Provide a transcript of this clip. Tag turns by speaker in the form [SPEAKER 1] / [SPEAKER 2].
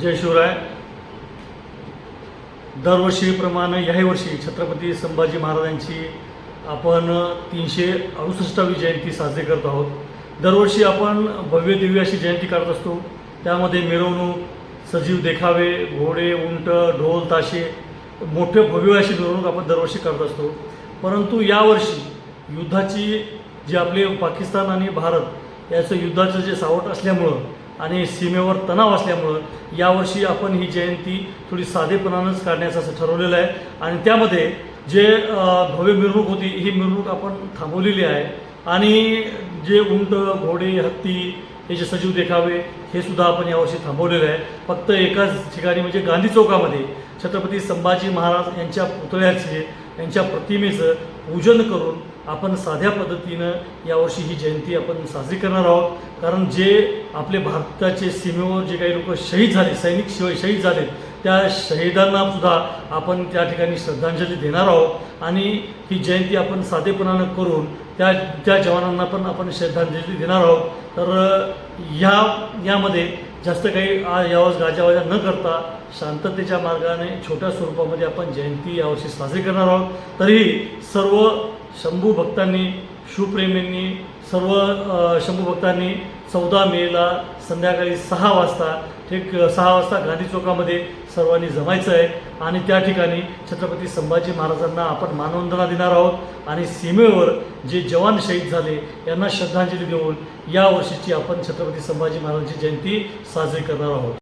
[SPEAKER 1] जय शिवराय. दरवर्षीप्रमाणे याही वर्षी छत्रपती संभाजी महाराजांची आपण तीनशे अडुसष्टावी जयंती साजरी करत आहोत. दरवर्षी आपण भव्य दिव्य अशी जयंती काढत असतो. त्यामध्ये मिरवणूक सजीव देखावे घोडे उंट ढोल ताशे मोठे भव्य अशी मिरवणूक आपण दरवर्षी करत असतो. परंतु यावर्षी युद्धाची जी आपले पाकिस्तान आणि भारत याचं युद्धाचं जे सावट असल्यामुळं आणि सीमेवर तणाव असल्यामुळं यावर्षी आपण ही जयंती थोडी साधेपणानंच काढण्याचं असं ठरवलेलं आहे. आणि त्यामध्ये जे भव्य मिरवणूक होती ही मिरवणूक आपण थांबवलेली आहे. आणि जे उंट घोडे हत्ती हे जे सजीव देखावे हे सुद्धा आपण यावर्षी थांबवलेलं आहे. फक्त एकाच ठिकाणी म्हणजे गांधी चौकामध्ये छत्रपती संभाजी महाराज यांच्या पुतळ्याचे यांच्या प्रतिमेचं पूजन करून आपण साध्या पद्धतीनं यावर्षी ही जयंती आपण साजरी करणार आहोत. कारण जे आपले भारताचे सीमेवर जे काही लोक शहीद झाले सैनिक शिवाय शहीद झाले त्या शहीदांना सुद्धा आपण त्या ठिकाणी श्रद्धांजली देणार आहोत. आणि ही जयंती आपण साधेपणानं करून त्या त्या जवानांना पण आपण श्रद्धांजली देणार आहोत. तर ह्या यामध्ये जास्त काही यावर गाजावाजा न करता शांततेच्या मार्गाने छोट्या स्वरूपामध्ये आपण जयंती यावर्षी साजरी करणार आहोत. तरीही सर्व शंभू भक्तांनी शिवप्रेमींनी सर्व शंभू भक्तांनी चौदा मेला संध्याकाळी सहा वाजता ठीक सहा वाजता गांधी चौकामध्ये सर्वांनी जमायचं आहे. आणि त्या ठिकाणी छत्रपती संभाजी महाराजांना आपण मानवंदना देणार आहोत. आणि सीमेवर जे जवान शहीद झाले यांना श्रद्धांजली देऊन या वर्षीची आपण छत्रपती संभाजी महाराजांची जयंती साजरी करणार आहोत.